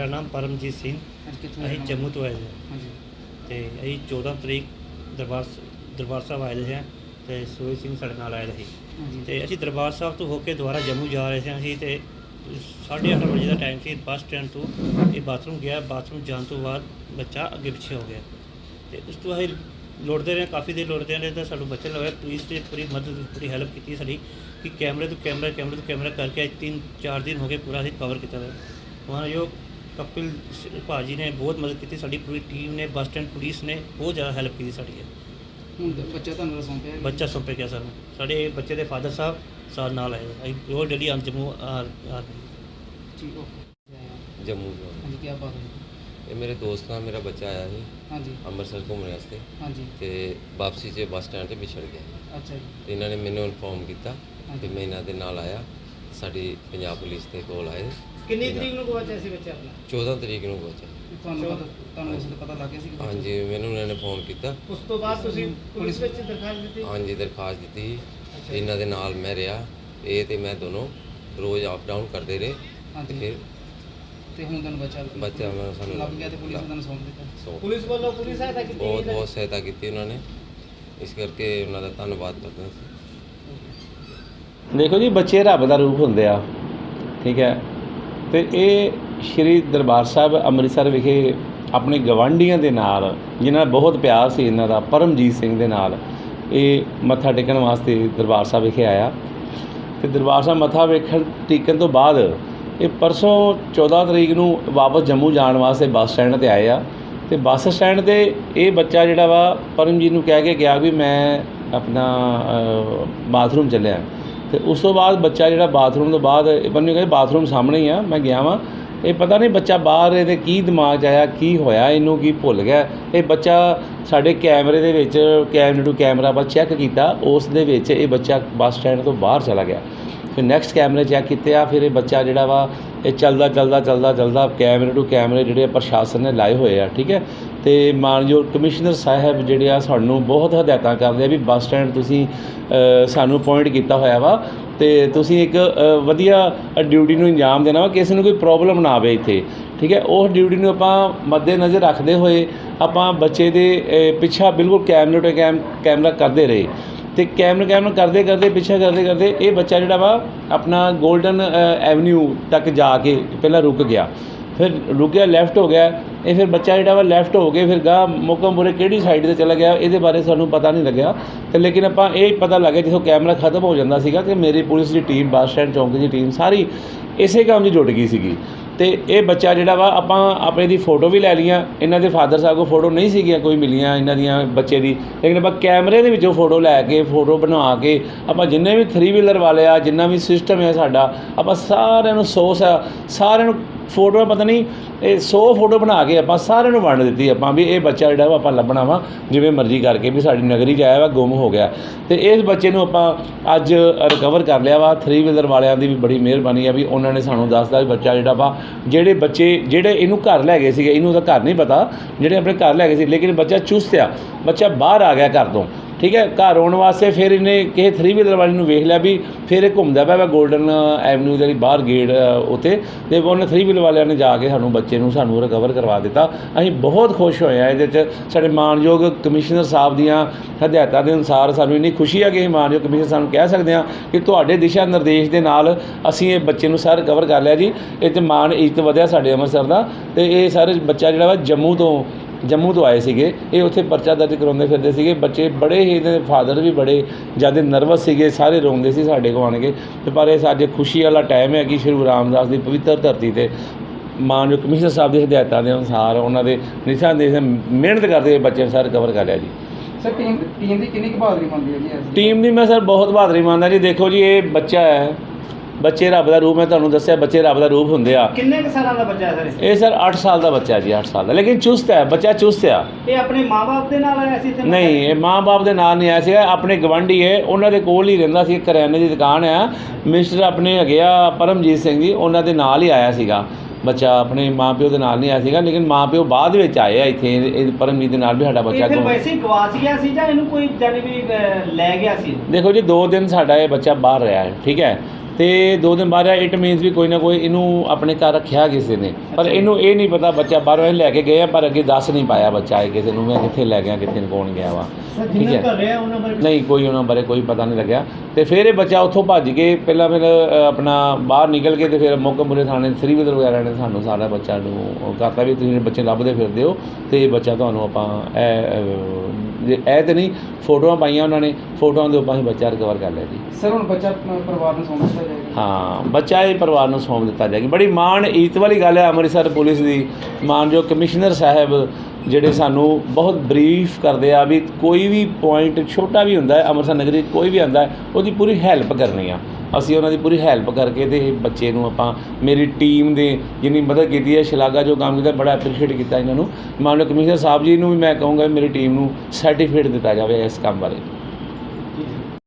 ਮੇਰਾ ਨਾਮ ਪਰਮਜੀਤ ਸਿੰਘ। ਅਸੀਂ ਜੰਮੂ ਤੋਂ ਆਏ ਹਾਂ। ਤੇ ਅਸੀਂ 14 ਤਰੀਕ ਦਰਬਾਰ ਦਰਬਾਰ ਸਾਹਿਬ ਆਏ ਦੇ ਹਾਂ ਤੇ ਸੋਹੀ ਸਿੰਘ ਸਾਡੇ ਨਾਲ ਆਏ ਹਾਂਜੀ। ਤੇ ਅਸੀਂ ਦਰਬਾਰ ਸਾਹਿਬ ਤੋਂ ਹੋ ਕੇ ਦੁਬਾਰਾ ਜੰਮੂ ਜਾ ਰਹੇ ਸੀ ਅਸੀਂ ਤੇ 8:30 ਵਜੇ ਦਾ ਟਾਈਮ ਸੀ ਬੱਸ ਸਟੈਂਡ ਤੋਂ। ਇਹ ਬਾਥਰੂਮ ਗਿਆ ਬਾਥਰੂਮ ਜਾਣ ਤੋਂ ਬਾਅਦ ਬੱਚਾ ਅੱਗੇ ਪਿੱਛੇ ਹੋ ਗਿਆ। ਤੇ ਉਸ ਤੋਂ ਅਸੀਂ ਲੋੜਦੇ ਰਹੇ ਕਾਫੀ ਦੇਰ ਲੋੜਦੇ ਰਹੇ ਤਾਂ ਸਾਨੂੰ ਬੱਚਾ ਲੱਗਾ ਪੁਲਿਸ ਨੇ ਪੂਰੀ ਮਦਦ ਪੂਰੀ ਹੈਲਪ ਕੀਤੀ ਸਾਡੀ ਕਿ ਕੈਮਰੇ ਤੋਂ ਕੈਮਰਾ ਕੈਮਰੇ ਤੋਂ ਕੈਮਰਾ ਕਰਕੇ ਅੱਜ ਤਿੰਨ ਚਾਰ ਦਿਨ ਹੋ ਗਏ ਪੂਰਾ ਅਸੀਂ ਕਵਰ ਕੀਤਾ ਹੈ ਉਹਨਾਂ ਜੋ ਕਪਿਲ ਸ- ਭਾਜੀ ਨੇ ਬਹੁਤ ਮਦਦ ਕੀਤੀ ਸਾਡੀ ਪੂਰੀ ਟੀਮ ਨੇ ਬੱਸ ਸਟੈਂਡ ਪੁਲਿਸ ਨੇ ਬਹੁਤ ਜ਼ਿਆਦਾ ਹੈਲਪ ਕੀਤੀ ਸਾਡੀ ਹੁਣ ਤਾਂ ਬੱਚਾ ਤੁਹਾਨੂੰ ਦਾ ਸੌਂਪਿਆ? ਬੱਚਾ ਸੌਂਪੇ ਗਿਆ ਸਾਨੂੰ। ਸਾਡੇ ਬੱਚੇ ਦੇ ਫਾਦਰ ਸਾਹਿਬ ਸਾਡੇ ਨਾਲ ਆਏ ਅਸੀਂ ਰੋਜ਼ ਡੇਲੀ ਅੰਜਮੂ ਆ ਆ- ਠੀਕ ਜੰਮੂ ਤੋਂ। ਹਾਂਜੀ ਕੀ ਬਾਤ ਹੈ ਇਹ ਮੇਰੇ ਦੋਸਤ ਨਾਲ ਮੇਰਾ ਬੱਚਾ ਆਇਆ ਸੀ। ਹਾਂਜੀ। ਅੰਮ੍ਰਿਤਸਰ ਘੁੰਮਣ ਵਾਸਤੇ। ਹਾਂਜੀ। ਤੇ ਵਾਪਸੀ 'ਚ ਬੱਸ ਸਟੈਂਡ ਤੇ ਵਿਛੜ ਗਿਆ। ਅੱਛਾ ਜੀ। ਤੇ ਇਹਨਾਂ ਨੇ ਮੈਨੂੰ ਇਨਫੋਰਮ ਕੀਤਾ। ਤੇ ਮੈਂ ਇਹਨਾਂ ਦੇ ਨਾਲ ਆਇਆ। ਸਾਡੀ ਪੰਜਾਬ ਪੁਲਿਸ ਦੇ ਕੋਲ ਆਏ। ਕਿੰਨੀ ਤਰੀਕ ਨੂੰ ਗਵਾਚਿਆ ਸੀ ਬੱਚਾ ਆਪਣਾ? 14 ਤਰੀਕ ਨੂੰ ਪਹੁੰਚਿਆ ਤੁਹਾਨੂੰ ਪਤਾ ਤੁਹਾਨੂੰ ਇਸ ਦਾ ਪਤਾ ਲੱਗ ਗਿਆ ਸੀ ਕਿ ਬੱਚਾ- ਹਾਂਜੀ ਮੈਨੂੰ ਇਹਨਾਂ ਨੇ ਫੋਨ ਕੀਤਾ। ਉਸ ਤੋਂ ਬਾਅਦ ਤੁਸੀਂ ਪੁਲਿਸ ਵਿੱਚ ਦਰਖਾਸਤ ਦਿੱਤੀ? ਹਾਂਜੀ ਦਰਖਾਸਤ ਦਿੱਤੀ। ਇਹਨਾਂ ਦੇ ਨਾਲ ਮੈਂ ਰਿਹਾ। ਇਹ ਤੇ ਮੈਂ ਦੋਨੋਂ ਰੋਜ਼ ਅਪ ਡਾਊਨ ਕਰਦੇ ਰਹੇ। ਤੇ ਹਾਂਜੀ ਫਿਰ ਤੇ ਹੁਣ ਤੁਹਾਨੂੰ ਬੱਚਾ ਬੱਚਾ ਮੈਂ ਸਾਨੂੰ ਲੱਭ ਗਿਆ ਤੇ ਪੁਲਿਸ ਨੇ ਤੁਹਾਨੂੰ ਸੌਂਪ ਦਿੱਤਾ। ਸੌ ਪੁਲਿਸ ਵੱਲੋਂ ਪੂਰੀ ਸਹਾਇਤਾ ਕੀਤੀ ਬਹੁਤ ਬਹੁਤ ਸਹਾਇਤਾ ਕੀਤੀ ਉਹਨਾਂ ਨੇ। ਇਸ ਕਰਕੇ ਉਹਨਾਂ ਦਾ ਧੰਨਵਾਦ ਕਰਦਾ ਹਾਂ ਦੇਖੋ ਜੀ ਬੱਚੇ ਰੱਬ ਦਾ ਰੂਪ ਹੁੰਦੇ ਆ। ਠੀਕ ਹੈ। ਤੇ ਇਹ ਸ਼੍ਰੀ ਦਰਬਾਰ ਸਾਹਿਬ ਅੰਮ੍ਰਿਤਸਰ ਵਿਖੇ ਆਪਣੇ ਗਵਾਂਢੀਆਂ ਦੇ ਨਾਲ, ਜਿਨ੍ਹਾਂ ਦਾ ਬਹੁਤ ਪਿਆਰ ਸੀ, ਇਹਨਾਂ ਦਾ ਪਰਮਜੀਤ ਸਿੰਘ ਦੇ ਨਾਲ, ਇਹ ਮੱਥਾ ਟੇਕਣ ਵਾਸਤੇ ਦਰਬਾਰ ਸਾਹਿਬ ਵਿਖੇ ਆਇਆ। ਤੇ ਦਰਬਾਰ ਸਾਹਿਬ ਮੱਥਾ ਵੇਖਣ, ਟੇਕਣ ਤੋਂ ਬਾਅਦ ਇਹ ਪਰਸੋਂ 14 ਤਰੀਕ ਨੂੰ ਵਾਪਸ ਜੰਮੂ ਜਾਣ ਵਾਸਤੇ ਬੱਸ ਸਟੈਂਡ ਤੇ ਆਏ ਆ। ਤੇ ਬੱਸ ਸਟੈਂਡ ਤੇ ਇਹ ਬੱਚਾ ਜਿਹੜਾ ਵਾ, ਪਰਮਜੀਤ ਨੂੰ ਕਹਿ ਕੇ ਗਿਆ ਵੀ ਮੈਂ ਆਪਣਾ ਬਾਥਰੂਮ ਚੱਲਿਆ। ਤੇ ਉਸ ਤੋਂ ਬਾਅਦ ਬੱਚਾ ਜਿਹੜਾ ਬਾਥਰੂਮ ਤੋਂ ਬਾਅਦ, ਇਹ ਬੰਨੂ ਕਹਿੰਦੇ ਬਾਥਰੂਮ ਸਾਹਮਣੇ ਹੀ ਆ, ਮੈਂ ਗਿਆ ਵਾਂ। ਇਹ ਪਤਾ ਨਹੀਂ ਬੱਚਾ ਬਾਹਰ ਇਹਦੇ ਕੀ ਦਿਮਾਗ 'ਚ ਆਇਆ, ਕੀ ਹੋਇਆ, ਇਹਨੂੰ ਕੀ ਭੁੱਲ ਗਿਆ। ਇਹ ਬੱਚਾ ਸਾਡੇ ਕੈਮਰੇ ਦੇ ਵਿੱਚ ਕੈਮਰੇ ਟੂ ਕੈਮਰਾ ਆਪਾਂ ਚੈੱਕ ਕੀਤਾ, ਉਸ ਦੇ ਵਿੱਚ ਇਹ ਬੱਚਾ ਬੱਸ ਸਟੈਂਡ ਤੋਂ ਬਾਹਰ ਚਲਾ ਗਿਆ। ਫਿਰ ਨੈਕਸਟ ਕੈਮਰੇ ਚੈੱਕ ਕੀਤੇ ਆ, ਫਿਰ ਇਹ ਬੱਚਾ ਜਿਹੜਾ ਵਾ, ਇਹ ਚੱਲਦਾ ਚੱਲਦਾ ਚੱਲਦਾ ਚੱਲਦਾ ਕੈਮਰੇ ਟੂ ਕੈਮਰੇ ਜਿਹੜੇ ਪ੍ਰਸ਼ਾਸਨ ਨੇ ਲਾਏ ਹੋਏ ਆ, ਠੀਕ ਹੈ। ਤੇ ਮਾਨਯੋਗ ਕਮਿਸ਼ਨਰ ਸਾਹਿਬ ਜਿਹੜੇ ਆ ਸਾਨੂੰ ਬਹੁਤ ਹਦਾਇਤਾਂ ਕਰਦੇ ਆ ਵੀ ਬੱਸ ਸਟੈਂਡ ਤੁਸੀਂ ਸਾਨੂੰ ਪੁਆਇੰਟ ਕੀਤਾ ਹੋਇਆ ਵਾ ਤੇ ਤੁਸੀਂ ਇੱਕ ਵਧੀਆ ਡਿਊਟੀ ਨੂੰ ਅੰਜਾਮ ਦੇਣਾ ਵਾ, ਕਿਸੇ ਨੂੰ ਕੋਈ ਪ੍ਰੋਬਲਮ ਨਾ ਆਵੇ ਇੱਥੇ, ਠੀਕ ਹੈ? ਉਸ ਡਿਊਟੀ ਨੂੰ ਆਪਾਂ ਮੱਦੇ ਨਜ਼ਰ ਰੱਖਦੇ ਹੋਏ ਆਪਾਂ ਬੱਚੇ ਦੇ ਪਿੱਛਾ ਬਿਲਕੁਲ ਕੈਮਰੇ ਟੂ ਕੈਮ, ਕੈਮਰਾ ਕਰਦੇ ਰਹੇ ਤੇ ਕੈਮਰਾ ਕੈਮਰਾ ਕਰਦੇ ਕਰਦੇ, ਪਿੱਛੇ ਕਰਦੇ ਕਰਦੇ ਇਹ ਬੱਚਾ ਜਿਹੜਾ ਵਾ ਆਪਣਾ 골ਡਨ ਐਵਨਿਊ ਤੱਕ ਜਾ ਕੇ ਪਹਿਲਾਂ ਰੁਕ ਗਿਆ। ਫਿਰ ਰੁਕਿਆ ਲੈਫਟ ਹੋ ਗਿਆ। ਇਹ ਫਿਰ ਬੱਚਾ ਜਿਹੜਾ ਵਾ ਲੈਫਟ ਹੋ ਕੇ ਫਿਰ ਗਾਹ ਮੋਕਮਪੁਰੇ ਕਿਹੜੀ ਸਾਈਡ ਤੇ ਚਲਾ ਗਿਆ, ਇਹਦੇ ਬਾਰੇ ਸਾਨੂੰ ਪਤਾ ਨਹੀਂ ਲੱਗਿਆ। ਤੇ ਲੇਕਿਨ ਆਪਾਂ ਇਹ ਪਤਾ ਲੱਗਿਆ ਜਦੋਂ ਕੈਮਰਾ ਖਤਮ ਹੋ ਜਾਂਦਾ ਸੀਗਾ ਕਿ ਮੇਰੀ ਪੁਲਿਸ ਦੀ ਟੀਮ ਬੱਸ ਸਟੈਂਡ, ਚੌਂਕ ਦੀ ਟੀਮ ਸਾਰੀ ਇਸੇ ਕੰਮ 'ਚ ਜੁੜ ਗਈ ਸੀਗੀ। ਤੇ ਇਹ ਬੱਚਾ ਜਿਹੜਾ ਵਾ ਆਪਾਂ ਆਪਣੇ ਦੀ ਫੋਟੋ ਵੀ ਲੈ ਲਈਆਂ। ਇਹਨਾਂ ਦੇ ਫਾਦਰ ਸਾਹਿਬ ਕੋਲ ਫੋਟੋ ਨਹੀਂ ਸੀਗੀਆਂ ਕੋਈ ਮਿਲੀਆਂ ਇਹਨਾਂ ਦੀਆਂ ਬੱਚੇ ਦੀ। ਲੇਕਿਨ ਆਪਾਂ ਕੈਮਰੇ ਦੇ ਵਿੱਚੋਂ ਫੋਟੋ ਲੈ ਕੇ ਫੋਟੋ ਬਣਾ ਕੇ, ਆਪਾਂ ਜਿੰਨੇ ਵੀ 3 ਵੀਲਰ ਵਾਲੇ ਆ, ਜਿੰਨਾ ਵੀ ਸਿਸਟਮ ਹੈ ਸਾਡਾ, ਆਪਾਂ ਸਾਰਿਆਂ ਨੂੰ ਸੋਸ ਆ ਸਾਰਿਆਂ ਨੂੰ ਫੋਟੋ ਪਤਾ ਨਹੀਂ, ਇਹ 100 ਫੋਟੋ ਬਣਾ ਕੇ ਆਪਾਂ ਸਾਰਿਆਂ ਨੂੰ ਵੰਡ ਦਿੱਤੀ, ਆਪਾਂ ਵੀ ਇਹ ਬੱਚਾ ਜਿਹੜਾ ਵਾ ਆਪਾਂ ਲੱਭਣਾ ਵਾ, ਜਿਵੇਂ ਮਰਜ਼ੀ ਕਰਕੇ ਵੀ ਸਾਡੀ ਨਗਰੀ 'ਚ ਆਇਆ ਵਾ, ਗੁੰਮ ਹੋ ਗਿਆ। ਤੇ ਇਸ ਬੱਚੇ ਨੂੰ ਆਪਾਂ ਅੱਜ ਰਿਕਵਰ ਕਰ ਲਿਆ ਵਾ 3 ਵੀਲਰ ਵਾਲਿਆਂ ਦੀ ਵੀ ਬੜੀ ਮਿਹਰਬਾਨੀ ਆ ਵੀ ਉਹਨਾਂ ਨੇ ਸਾਨੂੰ ਦੱਸਦਾ ਵੀ ਬੱਚਾ ਜਿਹੜਾ ਵਾ, ਜਿਹੜੇ ਬੱਚੇ, ਜਿਹੜੇ ਇਹਨੂੰ ਘਰ ਲੈ ਗਏ ਸੀਗੇ, ਇਹਨੂੰ ਤਾਂ ਘਰ ਨਹੀਂ ਪਤਾ, ਜਿਹੜੇ ਆਪਣੇ ਘਰ ਲੈ ਗਏ ਸੀ, ਲੇਕਿਨ ਬੱਚਾ ਚੁਸਤ ਆ, ਬੱਚਾ ਬਾਹਰ ਆ ਗਿਆ ਘਰ ਤੋਂ। ਠੀਕ ਹੈ, ਘਰ ਆਉਣ ਵਾਸਤੇ ਫਿਰ ਇਹਨੇ ਕਿਸੇ ਥਰੀ ਵੀਲਰ ਵਾਲੇ ਨੂੰ ਵੇਖ ਲਿਆ ਵੀ ਫਿਰ ਇਹ ਘੁੰਮਦਾ ਪਿਆ ਵਾ 골ਡਨ ਐਵਨਿਊ ਦੇ ਬਾਹਰ ਗੇਟ ਉੱਤੇ। ਤੇ ਉਹਨੇ ਥਰੀ ਵੀਲਰ ਵਾਲਿਆਂ ਨੇ ਜਾ ਕੇ ਸਾਨੂੰ ਬੱਚੇ ਨੂੰ ਸਾਨੂੰ ਰਿਕਵਰ ਕਰਵਾ ਦਿੱਤਾ। ਅਸੀਂ ਬਹੁਤ ਖੁਸ਼ ਹੋਏ ਆ ਇਹਦੇ 'ਚ। ਸਾਡੇ ਮਾਨਯੋਗ ਕਮਿਸ਼ਨਰ ਸਾਹਿਬ ਦੀਆਂ ਹਦਾਇਤਾਂ ਦੇ ਅਨੁਸਾਰ ਸਾਨੂੰ ਇੰਨੀ ਖੁਸ਼ੀ ਆ ਕਿ ਅਸੀਂ ਮਾਨਯੋਗ ਕਮਿਸ਼ਨਰ ਸਾਨੂੰ ਕਹਿ ਸਕਦੇ ਹਾਂ ਕਿ ਤੁਹਾਡੇ ਦਿਸ਼ਾ ਨਿਰਦੇਸ਼ ਦੇ ਨਾਲ ਅਸੀਂ ਇਹ ਬੱਚੇ ਨੂੰ ਸਰ ਰਿਕਵਰ ਕਰ ਲਿਆ ਜੀ। ਇਹ 'ਚ ਮਾਨ ਇੱਜ਼ਤ ਵਧਿਆ ਸਾਡੇ ਅੰਮ੍ਰਿਤਸਰ ਦਾ। ਤੇ ਇਹ ਸਾਰੇ ਬੱਚਾ ਜਿਹੜਾ ਵਾ ਜੰਮੂ ਤੋਂ ਜੰਮੂ ਤੋਂ ਆਏ ਸੀਗੇ। ਇਹ ਉੱਥੇ ਪਰਚਾ ਦਰਜ ਕਰਾਉਂਦੇ ਫਿਰਦੇ ਸੀਗੇ। ਬੱਚੇ ਬੜੇ ਹੀ ਇਹਦੇ ਫਾਦਰ ਵੀ ਬੜੇ ਜ਼ਿਆਦਾ ਨਰਵਸ ਸੀਗੇ। ਸਾਰੇ ਰੋਂਦੇ ਸੀ ਸਾਡੇ ਕੋਲ ਆਣ ਕੇ। ਤੇ ਪਰ ਇਹ ਸਾਡੇ ਖੁਸ਼ੀ ਵਾਲਾ ਟਾਈਮ ਹੈ ਕਿ ਸ਼੍ਰੀ ਗੁਰੂ ਰਾਮਦਾਸ ਦੀ ਪਵਿੱਤਰ ਧਰਤੀ ਤੇ ਮਾਨਯੋਗ ਕਮਿਸ਼ਨਰ ਸਾਹਿਬ ਦੀ ਹਦਾਇਤਾਂ ਦੇ ਅਨੁਸਾਰ ਉਹਨਾਂ ਦੇ ਨਿਸ਼ਾਨ ਦੇ ਮਿਹਨਤ ਕਰਦੇ ਬੱਚੇ ਸਰ ਕਵਰ ਕਰ ਲਿਆ ਜੀ। ਸਰ ਟੀਮ ਟੀਮ ਦੀ ਕਿੰਨੀ ਕੁ ਬਹਾਦਰੀ ਮੰਨਦੀ ਹੈ ਜੀ ਟੀਮ ਦੀ ਮੈਂ ਸਰ ਬਹੁਤ ਬਹਾਦਰੀ ਮੰਨਦਾ ਜੀ। ਦੇਖੋ ਜੀ ਇਹ ਬੱਚਾ ਹੈ। ਬੱਚੇ ਰੱਬ ਦਾ ਰੂਪ ਮੈਂ ਤੁਹਾਨੂੰ ਦੱਸਿਆ ਬੱਚੇ ਰੱਬ ਦਾ ਰੂਪ ਹੁੰਦੇ ਆ। ਕਿੰਨੇ ਕੁ ਸਾਲਾਂ ਦਾ ਬੱਚਾ ਹੈ ਸਰ? ਇਹ ਸਰ 8 ਸਾਲ ਦਾ ਬੱਚਾ ਜੀ 8 ਸਾਲ ਦਾ। ਲੇਕਿਨ ਚੁਸਤ ਹੈ ਬੱਚਾ ਚੁਸਤ ਆ। ਇਹ ਆਪਣੇ ਮਾਪੇ ਦੇ ਨਾਲ ਆਇਆ ਸੀ ਤੇ ਨਹੀਂ ਇਹ ਮਾਂ-ਬਾਪ ਦੇ ਨਾਲ ਨਹੀਂ ਆਇਆ ਸੀ ਆਪਣੇ ਗਵੰਡੀ ਹੈ ਉਹਨਾਂ ਦੇ ਕੋਲ ਹੀ ਰਹਿੰਦਾ ਸੀ ਕਰਿਆਨੇ ਦੀ ਦੁਕਾਨ ਆ। ਮਿਸਟਰ ਆਪਣੇ ਹੈਗੇ ਆ ਪਰਮਜੀਤ ਸਿੰਘ ਜੀ ਉਹਨਾਂ ਦੇ ਨਾਲ ਹੀ ਆਇਆ ਸੀਗਾ। ਬੱਚਾ ਆਪਣੇ ਮਾਪਿਓ ਦੇ ਨਾਲ ਨਹੀਂ ਆਇਆ ਸੀਗਾ ਲੇਕਿਨ ਮਾਪਿਓ ਬਾਅਦ ਵਿੱਚ ਆਏ ਆ ਇੱਥੇ ਇਹ ਪਰਮਜੀਤ ਦੇ ਨਾਲ ਵੀ ਸਾਡਾ ਬੱਚਾ ਗੁੰਮ- ਵੈਸੇ ਗਵਾਚ ਗਿਆ ਸੀ ਜਾਂ ਇਹਨੂੰ ਕੋਈ ਜਾਨੀ ਵੀ ਲੈ ਗਿਆ ਸੀ? ਦੇਖੋ ਜੀ 2 ਦਿਨ ਸਾਡਾ ਇਹ ਬੱਚਾ ਬਾਹਰ ਰਿਹਾ ਹੈ ਠੀਕ ਹੈ। ਤੇ ਦੋ ਦਿਨ ਬਾਅਦ ਇਟ ਮੀਨਸ ਵੀ ਕੋਈ ਨਾ ਕੋਈ ਇਹਨੂੰ ਆਪਣੇ ਘਰ ਰੱਖਿਆ ਕਿਸੇ ਨੇ। ਪਰ ਇਹਨੂੰ ਇਹ ਨਹੀਂ ਪਤਾ ਬੱਚਾ ਬਾਹਰੋਂ ਇਹ ਲੈ ਕੇ ਗਏ ਆ ਪਰ ਅੱਗੇ ਦੱਸ ਨਹੀਂ ਪਾਇਆ ਬੱਚਾ ਇਹ ਕਿਸੇ ਨੂੰ ਮੈਂ ਕਿੱਥੇ ਲੈ ਗਿਆ ਕਿੱਥੇ ਕੌਣ ਗਿਆ ਵਾ। ਠੀਕ ਹੈ। ਨਹੀਂ ਕੋਈ ਉਹਨਾਂ ਬਾਰੇ ਕੋਈ ਪਤਾ ਨਹੀਂ ਲੱਗਿਆ। ਤੇ ਫਿਰ ਇਹ ਬੱਚਾ ਉੱਥੋਂ ਭੱਜ ਕੇ ਪਹਿਲਾਂ ਫਿਰ ਆਪਣਾ ਬਾਹਰ ਨਿਕਲ ਕੇ ਤੇ ਫਿਰ ਮੋਕਮਪੁਰੇ ਥਾਣੇ ਸ੍ਰੀਵਿੰਦਰ ਵਗੈਰਾ ਨੇ ਸਾਨੂੰ ਸਾਰਾ ਬੱਚਾ ਨੂੰ ਕਰਤਾ ਵੀ ਤੁਸੀਂ ਬੱਚੇ ਲੱਭਦੇ ਫਿਰਦੇ ਹੋ ਤੇ ਇਹ ਬੱਚਾ ਤੁਹਾਨੂੰ ਆਪਾਂ ਇਹ ਜੇ ਇਹ ਤੇ ਨਹੀਂ ਫੋਟੋਆਂ ਪਾਈਆਂ ਉਹਨਾਂ ਨੇ ਫੋਟੋਆਂ ਦੇ ਉੱਪਰ ਅਸੀਂ ਬੱਚਾ ਰਿਕਵਰ ਕਰ ਲਿਆ ਜੀ। ਸਰ ਹੁਣ ਬੱਚਾ ਪਰਿਵਾਰ ਨੂੰ ਸੌਂਪ ਦਿੱਤਾ ਜਾਏਗਾ ਹਾਂ, ਬੱਚਾ ਇਹ ਪਰਿਵਾਰ ਨੂੰ ਸੌਂਪ ਦਿੱਤਾ ਜਾਏਗੀ। ਬੜੀ ਮਾਣ, ਈਤ ਵਾਲੀ ਗੱਲ ਹੈ ਅੰਮ੍ਰਿਤਸਰ ਪੁਲਿਸ ਦੀ। ਮਾਨਯੋਗ ਕਮਿਸ਼ਨਰ ਸਾਹਿਬ ਜਿਹੜੇ ਸਾਨੂੰ ਬਹੁਤ ਬਰੀਫ ਕਰਦੇ ਆ ਵੀ ਕੋਈ ਵੀ ਪੁਆਇੰਟ ਛੋਟਾ ਵੀ ਹੁੰਦਾ ਹੈ, ਅੰਮ੍ਰਿਤਸਰ ਨਗਰੀ ਕੋਈ ਵੀ ਆਉਂਦਾ ਉਹਦੀ ਪੂਰੀ ਹੈਲਪ ਕਰਨੀ ਆ। ਅਸੀਂ ਉਹਨਾਂ ਦੀ ਪੂਰੀ ਹੈਲਪ ਕਰਕੇ ਤੇ ਇਹ ਬੱਚੇ ਨੂੰ ਆਪਾਂ, ਮੇਰੀ ਟੀਮ ਦੇ ਜਿੰਨੀ ਮਦਦ ਕੀਤੀ ਹੈ, ਸ਼ਲਾਘਾ ਜੋ ਕੰਮ ਕੀਤਾ, ਬੜਾ ਐਪਰੀਸ਼ੀਏਟ ਕੀਤਾ ਇਹਨਾਂ ਨੂੰ। ਮਾਨਯੋਗ ਕਮਿਸ਼ਨਰ ਸਾਹਿਬ ਜੀ ਨੂੰ ਵੀ ਮੈਂ ਕਹੂੰਗਾ ਵੀ ਮੇਰੀ ਟੀਮ ਨੂੰ ਸਰਟੀਫਿਕੇਟ ਦਿੱਤਾ ਜਾਵੇ ਇਸ ਕੰਮ ਬਾਰੇ।